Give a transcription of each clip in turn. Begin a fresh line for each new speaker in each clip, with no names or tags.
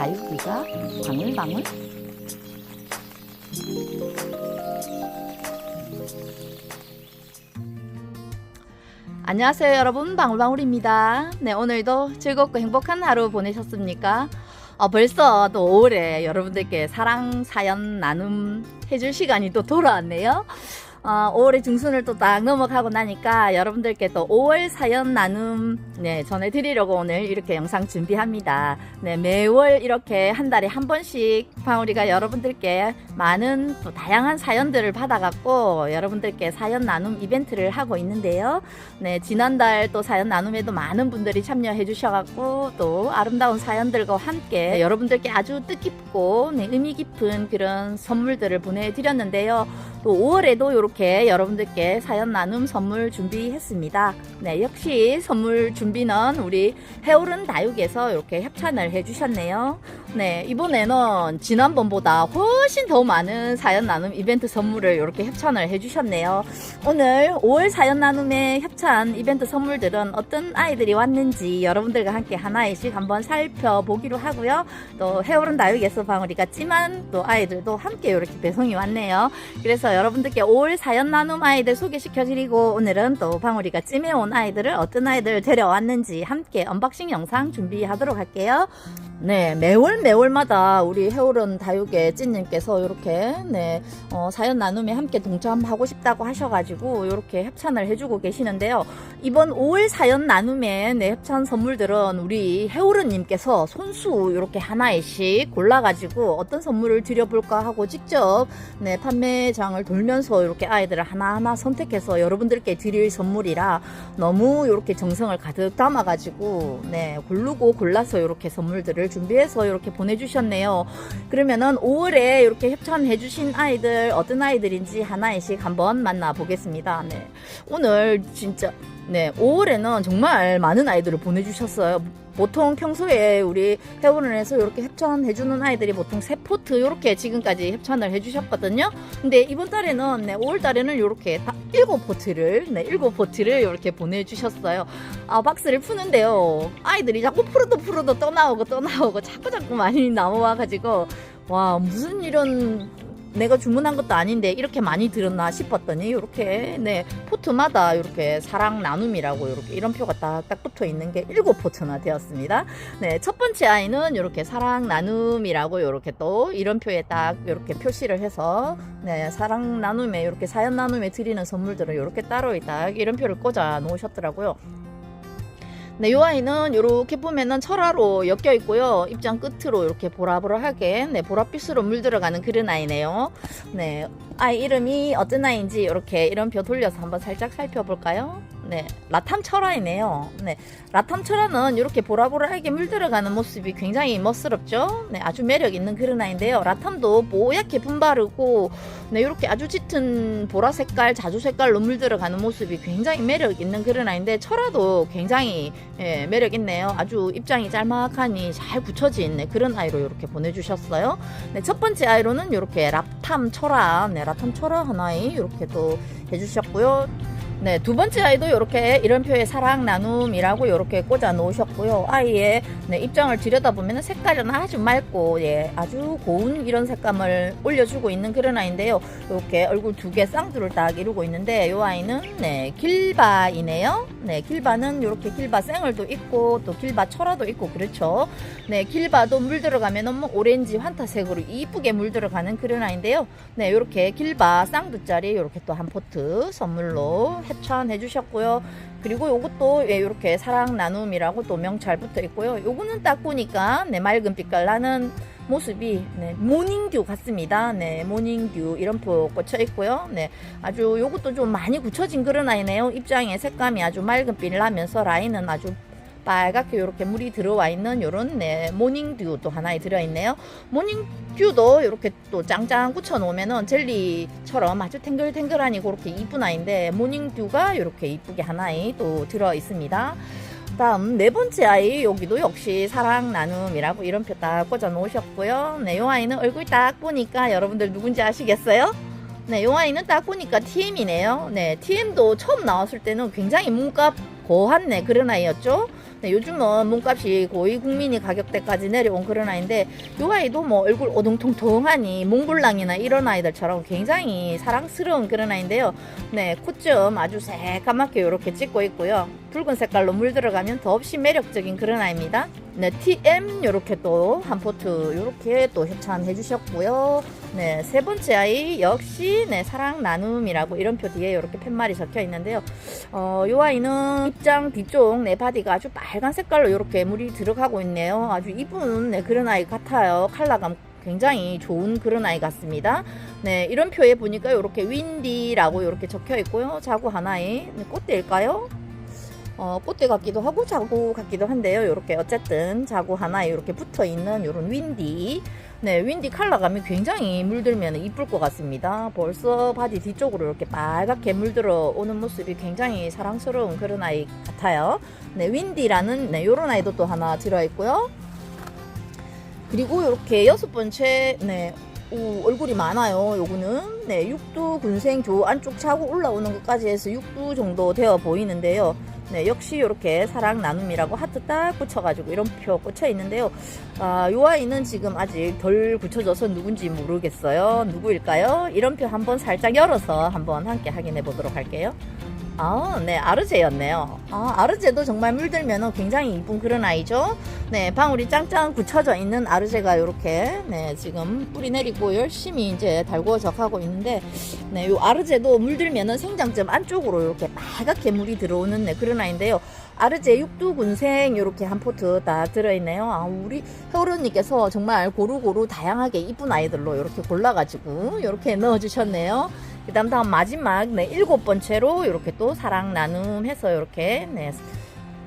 다육이가 방울방울? 안녕하세요 여러분. 방울방울입니다. 네 오늘도 즐겁고 행복한 하루 보내셨습니까? 어, 벌써 또 5월에 여러분들께 사랑 사연 나눔 해줄 시간이 또 돌아왔네요 어, 5월의 중순을 또 딱 넘어가고 나니까 여러분들께 또 5월 사연 나눔 네, 전해드리려고 오늘 이렇게 영상 준비합니다. 네, 매월 이렇게 한 달에 한 번씩 방울이가 여러분들께 많은 또 다양한 사연들을 받아갖고 여러분들께 사연 나눔 이벤트를 하고 있는데요. 네, 지난달 또 사연 나눔에도 많은 분들이 참여해 주셔갖고 또 아름다운 사연들과 함께 여러분들께 아주 뜻깊고 네, 의미 깊은 그런 선물들을 보내드렸는데요. 또 5월에도 이렇게 여러분들께 사연 나눔 선물 준비했습니다. 네, 역시 선물 준비는 우리 해오른 다육에서 이렇게 협찬을 해주셨네요. 네, 이번에는 지난번보다 훨씬 더 많은 사연 나눔 이벤트 선물을 이렇게 협찬을 해주셨네요. 오늘 5월 사연 나눔의 협찬 이벤트 선물들은 어떤 아이들이 왔는지 여러분들과 함께 하나씩 한번 살펴보기로 하고요. 또 해오른 다육에서 방울이 같지만 또 아이들도 함께 이렇게 배송이 왔네요. 그래서 여러분들께 5월 사연 나눔 아이들 소개시켜드리고 오늘은 또 방울이가 찜해온 아이들을 어떤 아이들 데려왔는지 함께 언박싱 영상 준비하도록 할게요. 네, 매월 매월마다 우리 해오른 다육의 찐님께서 이렇게 네 어, 사연 나눔에 함께 동참하고 싶다고 하셔가지고 이렇게 협찬을 해주고 계시는데요. 이번 5월 사연 나눔의 네, 협찬 선물들은 우리 해오른님께서 손수 이렇게 하나씩 골라가지고 어떤 선물을 드려볼까 하고 직접 네 판매장을 돌면서 이렇게 아이들을 하나하나 선택해서 여러분들께 드릴 선물이라 너무 이렇게 정성을 가득 담아가지고 네 고르고 골라서 이렇게 선물들을 준비해서 이렇게 보내주셨네요. 그러면은 5월에 이렇게 협찬해주신 아이들 어떤 아이들인지 하나씩 한번 만나보겠습니다. 네 오늘 진짜 네 5월에는 정말 많은 아이들을 보내주셨어요. 보통 평소에 우리 해오른에서 이렇게 협찬해주는 아이들이 보통 세 포트 이렇게 지금까지 협찬을 해주셨거든요. 근데 이번 달에는 네, 5월 달에는 이렇게 다 일곱 포트를 네 일곱 포트를 이렇게 보내주셨어요. 아 박스를 푸는데요. 아이들이 자꾸 풀어도 풀어도 떠나오고 떠나오고 자꾸 자꾸 많이 나와가지고 와 무슨 이런 내가 주문한 것도 아닌데 이렇게 많이 들었나 싶었더니 이렇게 네 포트마다 이렇게 사랑 나눔이라고 이렇게 이런 표가 딱딱 붙어 있는 게 일곱 포트나 되었습니다. 네첫 번째 아이는 이렇게 사랑 나눔이라고 이렇게 또 이런 표에 딱 이렇게 표시를 해서 네 사랑 나눔에 이렇게 사연 나눔에 드리는 선물들을 이렇게 따로 딱 이런 표를 꽂아 놓으셨더라고요. 네, 요 아이는 이렇게 보면은 철화로 엮여 있고요. 입장 끝으로 이렇게 보라보라하게 네, 보랏빛으로 물들어가는 그런 아이네요. 네, 아이 이름이 어떤 아이인지 이렇게 이런 표 돌려서 한번 살짝 살펴볼까요? 네, 라탐 철화이네요. 네, 라탐 철화는 이렇게 보라보라하게 물들어가는 모습이 굉장히 멋스럽죠. 네, 아주 매력 있는 그런 아이인데요. 라탐도 뽀얗게 분바르고 네, 이렇게 아주 짙은 보라 색깔, 자주 색깔로 물들어가는 모습이 굉장히 매력 있는 그런 아이인데 철화도 굉장히 예, 매력 있네요. 아주 입장이 짤막하니 잘 붙여진 네, 그런 아이로 이렇게 보내주셨어요. 네, 첫 번째 아이로는 이렇게 라탐 철화, 네, 라탐 철화 하나에 이렇게 또 해주셨고요. 네, 두 번째 아이도 이렇게 이런 표에 사랑 나눔이라고 이렇게 꽂아 놓으셨고요. 아이의 네, 입장을 들여다보면 색깔은 아주 맑고 예, 아주 고운 이런 색감을 올려주고 있는 그런 아이인데요. 이렇게 얼굴 두 개 쌍두를 딱 이루고 있는데 이 아이는 네, 길바이네요. 네, 길바는 이렇게 길바 생얼도 있고 또 길바 철화도 있고 그렇죠. 네, 길바도 물 들어가면 너무 오렌지 환타색으로 이쁘게 물 들어가는 그런 아이인데요. 네, 이렇게 길바 쌍두짜리 이렇게 또 한 포트 선물로 협찬해 주셨고요. 그리고 요것도 예, 이렇게 사랑 나눔이라고 또 명찰 붙어 있고요. 요거는 딱 보니까 네, 맑은 빛깔 나는 모습이 네, 모닝듀 같습니다. 네, 모닝듀 이런 표 꽂혀 있고요. 네, 아주 요것도 좀 많이 굳혀진 그런 아이네요. 입장의 색감이 아주 맑은 빛 나면서 라인은 아주 빨갛게 이렇게 물이 들어와 있는 요런 네, 모닝듀 또 하나에 들어있네요. 모닝듀도 이렇게 또 짱짱 굳혀 놓으면은 젤리처럼 아주 탱글탱글하니 그렇게 이쁜 아이인데 모닝듀가 이렇게 이쁘게 하나에 또 들어 있습니다. 다음 네 번째 아이 여기도 역시 사랑 나눔이라고 이런 표딱 꽂아 놓으셨고요. 네, 요 아이는 얼굴 딱 보니까 여러분들 누군지 아시겠어요? 네, 요 아이는 딱 보니까 TM이네요. 네, TM도 처음 나왔을 때는 굉장히 몸값 고한 네, 그런 아이였죠. 네, 요즘은 몸값이 거의 국민이 가격대까지 내려온 그런 아이인데 요 아이도 뭐 얼굴 오동통통하니 몽블랑이나 이런 아이들처럼 굉장히 사랑스러운 그런 아이인데요. 네, 콧점 아주 새까맣게 이렇게 찍고 있고요. 붉은 색깔로 물 들어가면 더없이 매력적인 그런 아이입니다. 네, TM 요렇게 또 한 포트 요렇게 또 협찬해 주셨고요. 네, 세 번째 아이 역시 네, 사랑 나눔이라고 이름표 뒤에 이렇게 팻말이 적혀 있는데요. 어, 요 아이는 입장 뒤쪽 네 바디가 아주 빨간 색깔로 이렇게 물이 들어가고 있네요. 아주 이쁜 네, 그런 아이 같아요. 컬러감 굉장히 좋은 그런 아이 같습니다. 네, 이런 표에 보니까 이렇게 윈디라고 이렇게 적혀 있고요. 자구 하나에 네, 꽃대일까요? 어, 꽃대 같기도 하고 자구 같기도 한데요. 이렇게 어쨌든 자구 하나에 이렇게 붙어 있는 이런 윈디. 네, 윈디 컬러감이 굉장히 물들면 이쁠 것 같습니다. 벌써 바디 뒤쪽으로 이렇게 빨갛게 물들어 오는 모습이 굉장히 사랑스러운 그런 아이 같아요. 네, 윈디라는 네, 요런 아이도 또 하나 들어 있고요. 그리고 이렇게 여섯 번째 네, 오, 얼굴이 많아요. 요거는 네, 육두 군생 조 안쪽 차고 올라오는 것까지 해서 육두 정도 되어 보이는데요. 네, 역시 이렇게 사랑 나눔이라고 하트 딱 붙여가지고 이런 표 꽂혀 있는데요. 아, 요 아이는 지금 아직 덜 붙여져서 누군지 모르겠어요. 누구일까요? 이런 표 한번 살짝 열어서 한번 함께 확인해 보도록 할게요. 아, 네, 아르제였네요. 아, 아르제도 정말 물들면 굉장히 이쁜 그런 아이죠. 네, 방울이 짱짱 굳혀져 있는 아르제가 이렇게, 네, 지금 뿌리 내리고 열심히 이제 달구어적하고 있는데, 네, 요 아르제도 물들면은 생장점 안쪽으로 이렇게 빨갛게 물이 들어오는 네, 그런 아이인데요. 아르제 육두군생 이렇게 한 포트 다 들어있네요. 아, 우리 효르님께서 정말 고루고루 다양하게 이쁜 아이들로 이렇게 골라가지고 이렇게 넣어주셨네요. 그 다음 다음 마지막 네 일곱 번째로 이렇게 또 사랑 나눔 해서 이렇게 네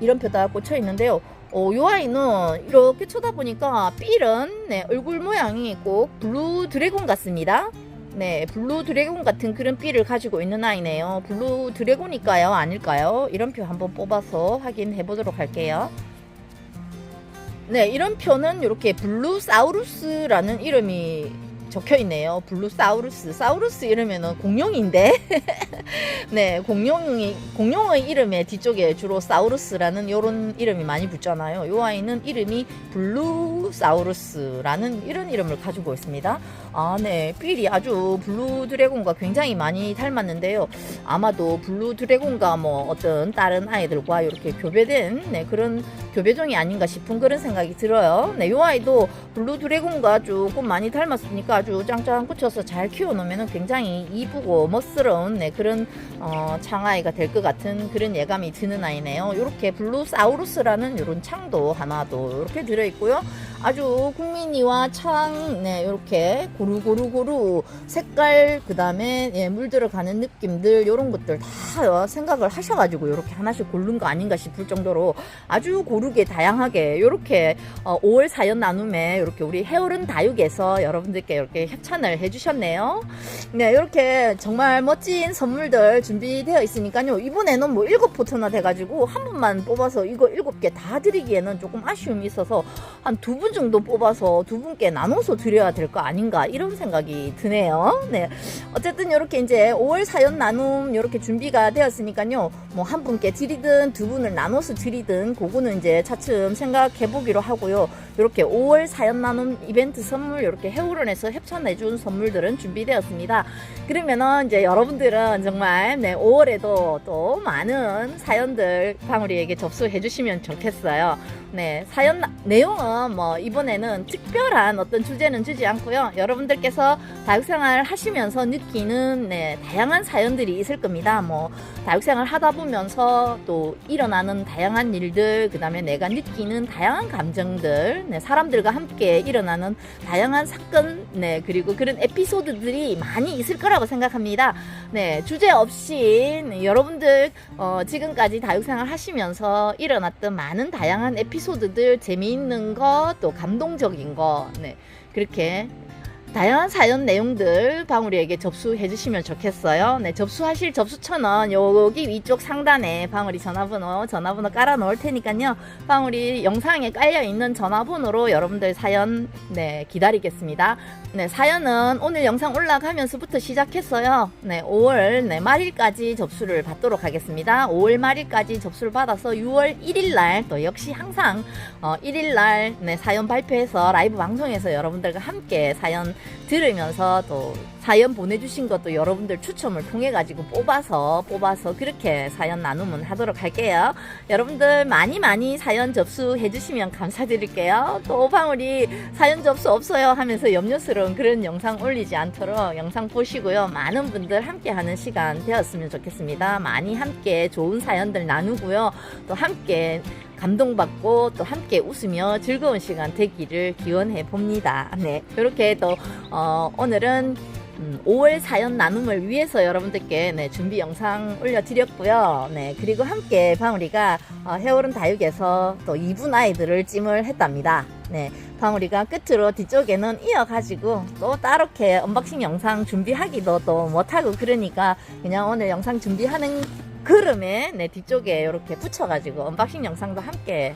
이런 표가 꽂혀 있는데요. 어, 요 아이는 이렇게 쳐다보니까 삘은 네, 얼굴 모양이 꼭 블루 드래곤 같습니다. 네, 블루 드래곤 같은 그런 삘을 가지고 있는 아이네요. 블루 드래곤일까요? 아닐까요? 이런 표 한번 뽑아서 확인해 보도록 할게요. 네, 이런 표는 이렇게 블루 사우루스라는 이름이 적혀 있네요. 블루사우루스. 사우루스 이러면은 공룡인데. 네, 공룡이 공룡의 이름에 뒤쪽에 주로 사우루스라는 요런 이름이 많이 붙잖아요. 요 아이는 이름이 블루사우루스라는 이런 이름을 가지고 있습니다. 아, 네. 삘이 아주 블루 드래곤과 굉장히 많이 닮았는데요. 아마도 블루 드래곤과 뭐 어떤 다른 아이들과 이렇게 교배된 네, 그런 교배종이 아닌가 싶은 그런 생각이 들어요. 네, 요 아이도 블루 드래곤과 조금 많이 닮았으니까 아주 짱짱 붙여서 잘 키워놓으면 굉장히 이쁘고 멋스러운 네, 그런 어, 창아이가 될 것 같은 그런 예감이 드는 아이네요. 이렇게 블루사우루스라는 이런 창도 하나도 이렇게 들어있고요. 아주 국민이와 창, 네, 이렇게 고루고루고루 색깔, 그 다음에 예, 물 들어 가는 느낌들, 이런 것들 다 생각을 하셔가지고 이렇게 하나씩 고른 거 아닌가 싶을 정도로 아주 고르게 다양하게 이렇게 어, 5월 사연 나눔에 이렇게 우리 해오른 다육에서 여러분들께 이렇게 협찬을 해주셨네요. 네, 이렇게 정말 멋진 선물들 준비되어 있으니까요. 이번에는 뭐 일곱 포트나 돼가지고 한 분만 뽑아서 이거 일곱 개다 드리기에는 조금 아쉬움이 있어서 한 두 분 정도 뽑아서 두 분께 나눠서 드려야 될 거 아닌가 이런 생각이 드네요. 네, 어쨌든 이렇게 이제 5월 사연 나눔 이렇게 준비가 되었으니까요. 뭐 한 분께 드리든 두 분을 나눠서 드리든 그거는 이제 차츰 생각해 보기로 하고요. 이렇게 5월 사연 나눔 이벤트 선물 이렇게 해오론에서 협찬해 준 선물들은 준비되었습니다. 그러면은 이제 여러분들은 정말 네 5월에도 또 많은 사연들 방울이에게 접수해 주시면 좋겠어요. 네 사연 나- 내용은 뭐 이번에는 특별한 어떤 주제는 주지 않고요. 여러분들께서 다육생활 하시면서 느끼는 네 다양한 사연들이 있을 겁니다. 뭐 다육생활 하다 보면서 또 일어나는 다양한 일들, 그 다음에 내가 느끼는 다양한 감정들, 네, 사람들과 함께 일어나는 다양한 사건, 네, 그리고 그런 에피소드들이 많이 있을 거라고 생각합니다. 네, 주제 없이 네, 여러분들 어, 지금까지 다육생활 하시면서 일어났던 많은 다양한 에피소드들, 재미있는 거, 또 감동적인 거, 네, 그렇게 다양한 사연 내용들 방울이에게 접수해 주시면 좋겠어요. 네, 접수하실 접수처는 여기 위쪽 상단에 방울이 전화번호, 전화번호 깔아 놓을 테니까요. 방울이 영상에 깔려 있는 전화번호로 여러분들 사연 네, 기다리겠습니다. 네, 사연은 오늘 영상 올라가면서부터 시작했어요. 네, 5월 네, 말일까지 접수를 받도록 하겠습니다. 5월 말일까지 접수를 받아서 6월 1일 날 또 역시 항상 어, 1일 날 네, 사연 발표해서 라이브 방송에서 여러분들과 함께 사연 들으면서 또 사연 보내주신 것도 여러분들 추첨을 통해 가지고 뽑아서 뽑아서 그렇게 사연 나눔은 하도록 할게요. 여러분들 많이 많이 사연 접수해 주시면 감사드릴게요. 또 방울이 사연 접수 없어요 하면서 염려스러운 그런 영상 올리지 않도록 영상 보시고요. 많은 분들 함께 하는 시간 되었으면 좋겠습니다. 많이 함께 좋은 사연들 나누고요. 또 함께 감동받고 또 함께 웃으며 즐거운 시간 되기를 기원해 봅니다. 네. 이렇게 또, 어, 오늘은 음, 5월 사연 나눔을 위해서 여러분들께 네, 준비 영상 올려드렸고요. 네, 그리고 함께 방울이가 어, 해오른 다육에서 또 2분 아이들을 찜을 했답니다. 네, 방울이가 끝으로 뒤쪽에는 이어가지고 또 따롭게 언박싱 영상 준비하기도 또 못하고 그러니까 그냥 오늘 영상 준비하는 그름에 네, 뒤쪽에 이렇게 붙여가지고 언박싱 영상도 함께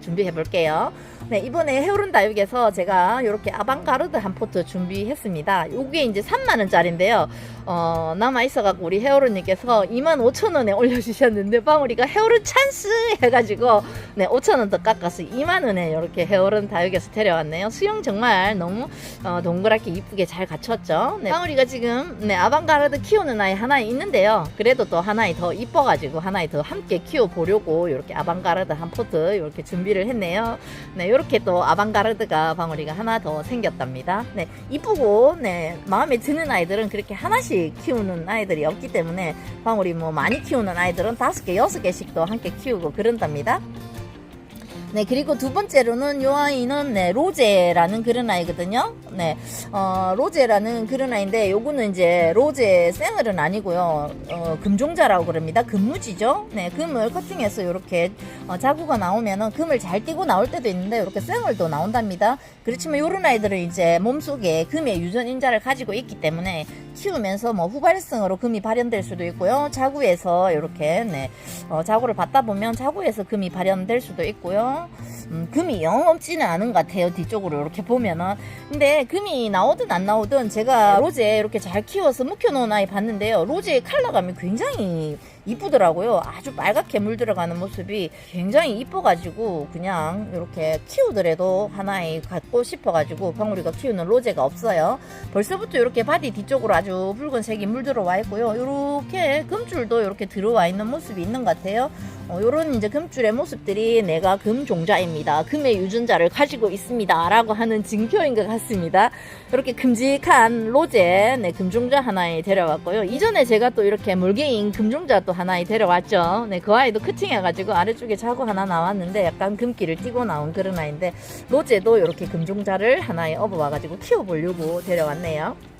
준비해 볼게요. 네, 이번에 해오른 다육에서 제가 이렇게 아방가르드 한 포트 준비했습니다. 요게 이제 3만원짜리인데요. 어, 남아있어갖고 우리 해오른님께서 25,000원에 올려주셨는데, 방울이가 해오른 찬스! 해가지고, 네, 5,000원 더 깎아서 2만원에 이렇게 해오른 다육에서 데려왔네요. 수영 정말 너무, 어, 동그랗게 이쁘게 잘 갖췄죠. 네, 방울이가 지금, 네, 아방가르드 키우는 아이 하나 있는데요. 그래도 또 하나이 더 이뻐가지고, 하나이 더 함께 키워보려고, 이렇게 아방가르드 한 포트 이렇게 준비를 했네요. 네, 이렇게 또 아방가르드가 방울이가 하나 더 생겼답니다. 네, 이쁘고, 네, 마음에 드는 아이들은 그렇게 하나씩 키우는 아이들이 없기 때문에 방울이 뭐 많이 키우는 아이들은 다섯 개, 여섯 개씩도 함께 키우고 그런답니다. 네, 그리고 두 번째로는 요 아이는 네, 로제라는 그런 아이거든요. 네, 어, 로제라는 그런 아이인데 요거는 이제 로제 생얼은 아니고요. 어, 금종자라고 그럽니다. 금무지죠. 네, 금을 커팅해서 이렇게 어, 자구가 나오면은 금을 잘 띄고 나올 때도 있는데 이렇게 생얼도 나온답니다. 그렇지만 요런 아이들은 이제 몸속에 금의 유전 인자를 가지고 있기 때문에 키우면서 뭐 후발성으로 금이 발현될 수도 있고요. 자구에서 이렇게 네, 어, 자구를 받다 보면 자구에서 금이 발현될 수도 있고요. 음, 금이 영 없지는 않은 것 같아요. 뒤쪽으로 이렇게 보면은. 근데 금이 나오든 안 나오든 제가 로제 이렇게 잘 키워서 묵혀놓은 아이 봤는데요. 로제의 컬러감이 굉장히 이쁘더라고요. 아주 빨갛게 물들어가는 모습이 굉장히 이뻐가지고 그냥 이렇게 키우더라도 하나에 갖고 싶어가지고 방울이가 키우는 로제가 없어요. 벌써부터 이렇게 바디 뒤쪽으로 아주 붉은색이 물들어와 있고요. 이렇게 금줄도 이렇게 들어와 있는 모습이 있는 것 같아요. 어, 요런 이제 금줄의 모습들이 내가 금종자입니다. 금의 유전자를 가지고 있습니다. 라고 하는 증표인 것 같습니다. 이렇게 큼직한 로제, 네, 금종자 하나에 데려왔고요. 이전에 제가 또 이렇게 물개인 금종자 또 하나에 데려왔죠. 네, 그 아이도 커팅해가지고 아래쪽에 자구 하나 나왔는데 약간 금기를 띄고 나온 그런 아이인데, 로제도 이렇게 금종자를 하나에 업어와가지고 키워보려고 데려왔네요.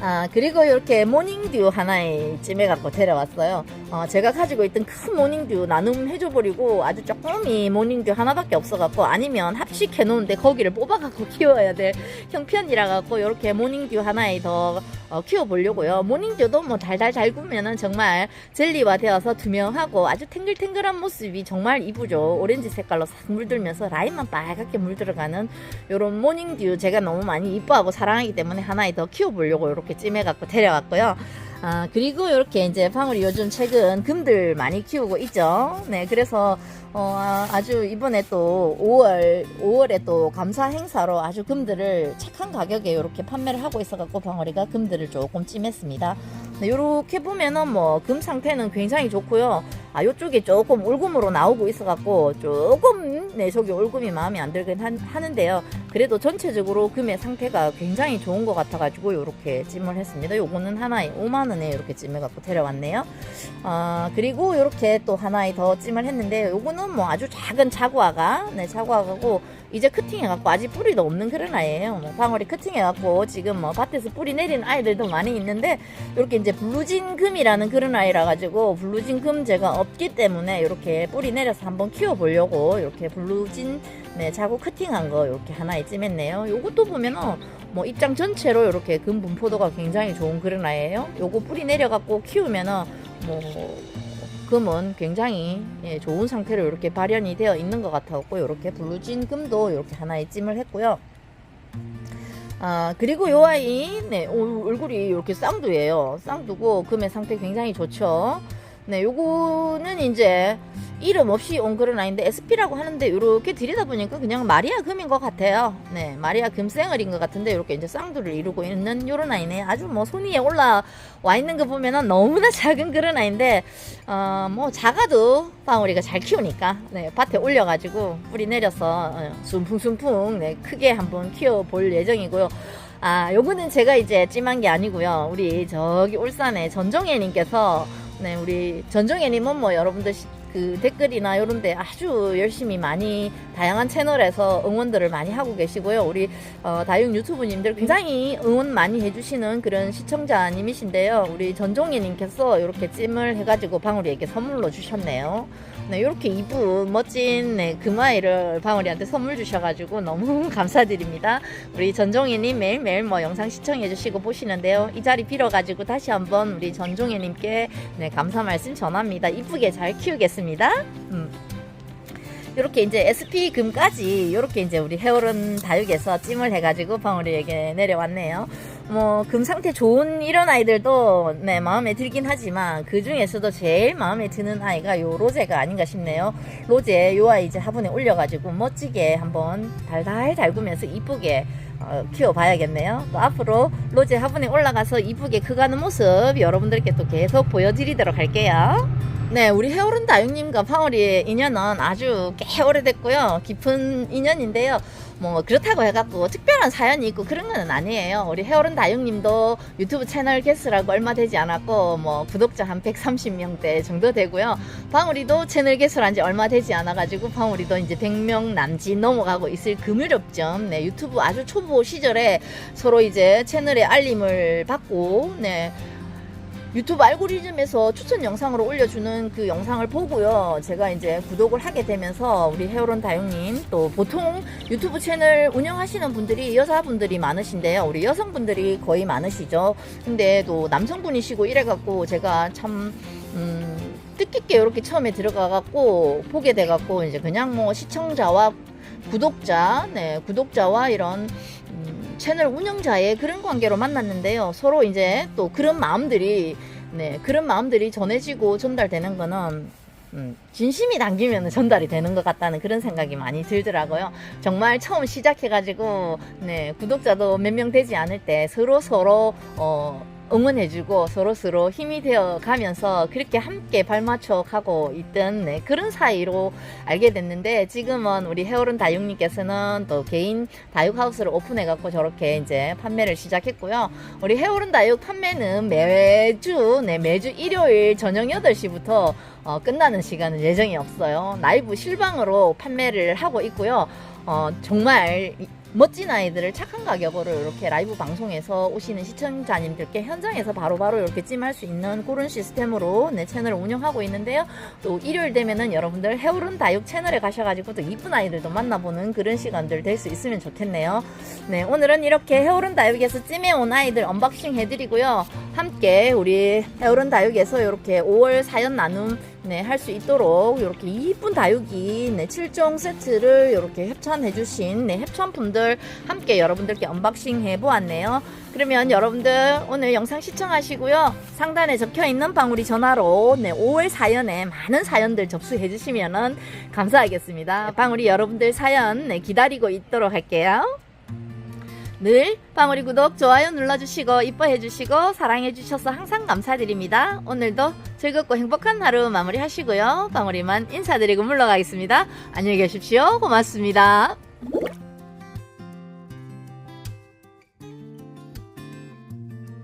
아, 그리고 이렇게 모닝듀 하나에 찜해갖고 데려왔어요. 어, 제가 가지고 있던 큰 모닝듀 나눔 해줘버리고 아주 조금이 모닝듀 하나밖에 없어갖고 아니면 합식해놓은데 거기를 뽑아갖고 키워야 될 형편이라갖고 이렇게 모닝듀 하나에 더 어, 키워보려고요. 모닝듀도 뭐 달달 잘 구우면은 정말 젤리화 되어서 투명하고 아주 탱글탱글한 모습이 정말 이쁘죠. 오렌지 색깔로 싹 물들면서 라인만 빨갛게 물들어가는 요런 모닝듀 제가 너무 많이 이뻐하고 사랑하기 때문에 하나에 더 키워보려고 이렇게 찜해갖고 데려왔고요. 아, 그리고 이렇게 이제 방울이 요즘 최근 금들 많이 키우고 있죠. 네, 그래서, 어, 아, 아주 이번에 또 5월, 5월에 또 감사 행사로 아주 금들을 착한 가격에 이렇게 판매를 하고 있어갖고 방울이가 금들을 조금 찜했습니다. 네, 요렇게 보면은 뭐 금 상태는 굉장히 좋고요. 아, 요쪽에 조금 올금으로 나오고 있어 갖고 조금, 네, 저기 올금이 마음에 안 들긴 한- 하는데요. 그래도 전체적으로 금의 상태가 굉장히 좋은 것 같아 가지고 요렇게 찜을 했습니다. 요거는 하나에 5만원에 이렇게 찜해 갖고 데려왔네요. 아, 그리고 요렇게 또 하나에 더 찜을 했는데 요거는 뭐 아주 작은 자구아가, 네, 자구아가고 이제 커팅해갖고 아직 뿌리도 없는 그런 아이예요. 뭐 방울이 커팅해갖고 지금 뭐 밭에서 뿌리 내리는 아이들도 많이 있는데 이렇게 이제 블루진 금이라는 그런 아이라 가지고 블루진 금 제가 없기 때문에 이렇게 뿌리 내려서 한번 키워보려고 이렇게 블루진 네 자구 커팅한 거 이렇게 하나에 찜했네요. 요것도 보면은 뭐 입장 전체로 이렇게 금 분포도가 굉장히 좋은 그런 아이예요. 요거 뿌리 내려갖고 키우면은 뭐 금은 굉장히 예, 좋은 상태로 이렇게 발현이 되어 있는 것 같았고 이렇게 블루진 금도 이렇게 하나에 찜을 했고요. 아 그리고 요 아이 네 오- 얼굴이 이렇게 쌍두예요. 쌍두고 금의 상태 굉장히 좋죠. 네 요거는 이제 이름 없이 온 그런 아이인데 SP라고 하는데 이렇게 들이다 보니까 그냥 마리아 금인 것 같아요. 네, 마리아 금생얼인 것 같은데 이렇게 이제 쌍두를 이루고 있는 요런 아이네. 아주 뭐 손 위에 올라와 있는 거 보면은 너무나 작은 그런 아이인데 어, 뭐 작아도 방울이가 잘 키우니까 네, 밭에 올려가지고 뿌리 내려서 어, 순풍순풍 네, 크게 한번 키워볼 예정이고요. 아, 요거는 제가 이제 찜한 게 아니고요. 우리 저기 울산에 전종애님께서 네, 우리 전종애님은 뭐 여러분들 시- 그 댓글이나 이런 데 아주 열심히 많이 다양한 채널에서 응원들을 많이 하고 계시고요. 우리 어, 다육 유튜브님들 굉장히 응원 많이 해주시는 그런 시청자님이신데요. 우리 전종희님께서 이렇게 찜을 해가지고 방울이에게 선물로 주셨네요. 네, 이렇게 이쁜 멋진 네, 금아이를 방울이한테 선물 주셔가지고 너무 감사드립니다. 우리 전종희님 매일매일 뭐 영상 시청해주시고 보시는데요. 이 자리 빌어가지고 다시 한번 우리 전종희님께 네, 감사 말씀 전합니다. 이쁘게 잘 키우겠습니다. 음. 이렇게 이제 SP 금까지 이렇게 이제 우리 헤어른 다육에서 찜을 해가지고 방울이에게 내려왔네요. 뭐 금 상태 좋은 이런 아이들도 네 마음에 들긴 하지만 그 중에서도 제일 마음에 드는 아이가 요 로제가 아닌가 싶네요. 로제 요 아이 이제 화분에 올려가지고 멋지게 한번 달달 달구면서 이쁘게 어, 키워봐야겠네요. 또 앞으로 로제 화분에 올라가서 이쁘게 크가는 모습 여러분들께 또 계속 보여드리도록 할게요. 네, 우리 헤어른 다육님과 파월이의 인연은 아주 꽤 오래됐고요. 깊은 인연인데요. 뭐 그렇다고 해갖고 특별한 사연이 있고 그런 건 아니에요. 우리 헤어른 다육님도 유튜브 채널 개설하고 얼마 되지 않았고 뭐 구독자 한 130명대 정도 되고요. 방울이도 채널 개설한 지 얼마 되지 않아가지고 방울이도 이제 100명 남짓 넘어가고 있을 그 무렵쯤 네, 유튜브 아주 초보 시절에 서로 이제 채널에 알림을 받고 네. 유튜브 알고리즘에서 추천 영상으로 올려주는 그 영상을 보고요. 제가 이제 구독을 하게 되면서 우리 헤어론 다육님 또 보통 유튜브 채널 운영하시는 분들이 여자분들이 많으신데요. 우리 여성분들이 거의 많으시죠. 근데 또 남성분이시고 이래갖고 제가 참, 음, 뜻깊게 이렇게 처음에 들어가갖고 보게 돼갖고 이제 그냥 뭐 시청자와 구독자, 네, 구독자와 이런 음, 채널 운영자의 그런 관계로 만났는데요. 서로 이제 또 그런 마음들이 네 그런 마음들이 전해지고 전달되는 거는 음, 진심이 담기면 전달이 되는 것 같다는 그런 생각이 많이 들더라고요. 정말 처음 시작해가지고 네 구독자도 몇 명 되지 않을 때 서로 서로 어, 응원해주고 서로 서로 힘이 되어 가면서 그렇게 함께 발맞춰 가고 있던 네, 그런 사이로 알게 됐는데 지금은 우리 헤어른 다육님께서는 또 개인 다육하우스를 오픈해갖고 저렇게 이제 판매를 시작했고요. 우리 헤어른 다육 판매는 매주 네, 매주 일요일 저녁 8시부터 어, 끝나는 시간은 예정이 없어요. 라이브 실방으로 판매를 하고 있고요. 어, 정말 이- 멋진 아이들을 착한 가격으로 이렇게 라이브 방송에서 오시는 시청자님들께 현장에서 바로 바로 이렇게 찜할 수 있는 그런 시스템으로 내 채널을 운영하고 있는데요. 또 일요일 되면은 여러분들 해오른 다육 채널에 가셔가지고 또 이쁜 아이들도 만나보는 그런 시간들 될 수 있으면 좋겠네요. 네, 오늘은 이렇게 해오른 다육에서 찜해온 아이들 언박싱 해드리고요. 함께 우리 해오른 다육에서 이렇게 5월 사연 나눔 네, 할 수 있도록 이렇게 이쁜 다육이 네, 7종 세트를 이렇게 협찬해 주신 네, 협찬품들 함께 여러분들께 언박싱 해 보았네요. 그러면 여러분들 오늘 영상 시청하시고요. 상단에 적혀 있는 방울이 전화로 네, 5월 사연에 많은 사연들 접수해 주시면 감사하겠습니다. 방울이 여러분들 사연 네, 기다리고 있도록 할게요. 늘 방울이 구독, 좋아요 눌러주시고 이뻐해주시고 사랑해주셔서 항상 감사드립니다. 오늘도 즐겁고 행복한 하루 마무리하시고요. 방울이만 인사드리고 물러가겠습니다. 안녕히 계십시오. 고맙습니다.